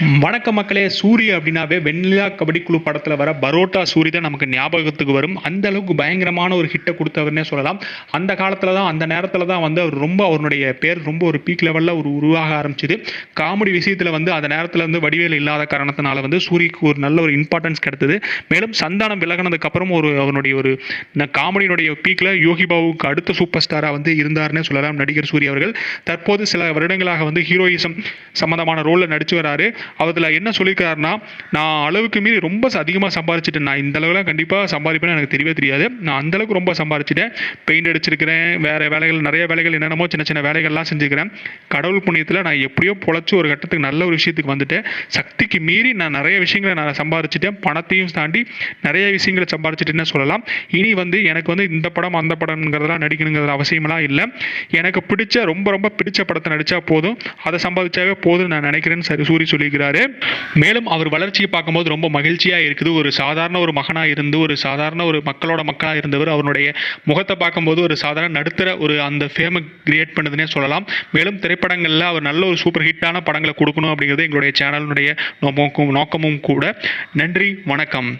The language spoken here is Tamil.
வணக்க மக்களே சூரிய அப்படின்னாவே வெண்ணிலா கபடி குழு படத்தில் வர பரோட்டா சூரி தான் நமக்கு ஞாபகத்துக்கு வரும். அந்த அளவுக்கு பயங்கரமான ஒரு ஹிட்டை கொடுத்தவர்னே சொல்லலாம். அந்த காலத்தில் தான் அந்த நேரத்தில் தான் வந்து அவர் ரொம்ப அவருடைய பேர் ரொம்ப ஒரு பீக் லெவலில் ஒரு உருவாக ஆரம்பிச்சுது. காமெடி விஷயத்தில் வந்து அந்த நேரத்தில் வந்து வடிவேல் இல்லாத காரணத்தினால வந்து சூரிக்கு ஒரு நல்ல ஒரு இம்பார்ட்டன்ஸ் கிடைத்தது. மேலும் சந்தானம் விலகினதுக்கப்புறம் ஒரு அவனுடைய ஒரு காமெடியினுடைய பீக்கில் யோகி பாபுவுக்கு அடுத்த சூப்பர் ஸ்டாராக வந்து இருந்தார்னே சொல்லலாம் நடிகர் சூரிய அவர்கள். தற்போது சில வருடங்களாக வந்து ஹீரோயிசம் சம்மந்தமான ரோலில் நடிச்சு வராரு. அதில் என்ன சொல்லியிருக்காருன்னா நான் அளவுக்கு மீறி ரொம்ப அதிகமாக சம்பாரிச்சிட்டேன். நான் இந்த அளவுலாம் கண்டிப்பாக சம்பாதிப்பேன்னு எனக்கு தெரியவே தெரியாது. நான் அந்தளவுக்கு ரொம்ப சம்பாரிச்சிட்டேன். பெயிண்ட் அடிச்சிருக்கிறேன் வேறு வேலைகள் நிறைய வேலைகள் என்னென்னமோ சின்ன சின்ன வேலைகள்லாம் செஞ்சுக்கிறேன். கடவுள் புண்ணியத்தில் நான் எப்படியோ பொழைச்சி ஒரு கட்டத்துக்கு நல்ல ஒரு விஷயத்துக்கு வந்துட்டேன். சக்திக்கு மீறி நான் நிறைய விஷயங்களை நான் சம்பாரிச்சிட்டேன். பணத்தையும் தாண்டி நிறைய விஷயங்களை சம்பாரிச்சிட்டேன்னு சொல்லலாம். இனி வந்து எனக்கு வந்து இந்த படம் அந்த படம்ங்கிறதெல்லாம் நடிக்கணுங்கிற அவசியமெல்லாம் இல்லை. எனக்கு பிடிச்ச ரொம்ப ரொம்ப பிடிச்ச படத்தை நடித்தா போதும். அதை சம்பாதிச்சாவே போதும் நான் நினைக்கிறேன்னு சரி சூரி சொல்லியிருக்கிறாரு மேலும் அவர் வளர்ச்சியை பார்க்கும்போது ரொம்ப மகிழ்ச்சியாக இருக்குது. ஒரு சாதாரண ஒரு மகனாக இருந்து ஒரு சாதாரண ஒரு மக்களோட மக்களாக இருந்தவர் அவருடைய முகத்தை பார்க்கும்போது ஒரு சாதாரண நடுத்தர ஒரு அந்த ஃபேமை கிரியேட் பண்ணதுன்னே சொல்லலாம். மேலும் திரைப்படங்களில் அவர் நல்ல ஒரு சூப்பர் ஹிட்டான படங்களை கொடுக்கணும் அப்படிங்கிறது எங்களுடைய சேனலுடைய நோக்கமும் நோக்கமும் கூட. நன்றி வணக்கம்.